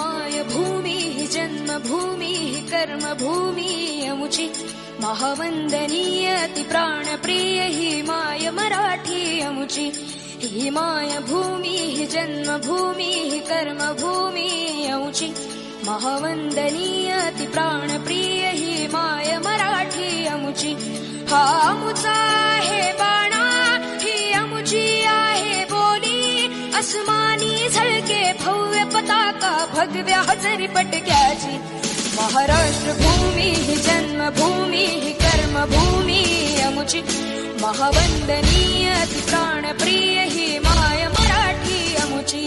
माय भूमिः जन्मभूमिः कर्मभूमि अमुचि महावन्दनीय अति प्राणप्रिय हि माय मराठी अमुचि हि माय भूमिः जन्मभूमिः कर्मभूमि अमुचि महावन्दनीय अति प्राणप्रिय हि माय मराठी अमुचि हा मुचा हे बाणा ही अमुची आहे बोली पताका भगव्या हजरी पटक्याची महाराष्ट्र भूमी ही जन्मभूमी ही कर्मभूमी अमुची। महावंदनीय अति प्राणप्रिय ही माय मराठी अमुची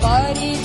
body cha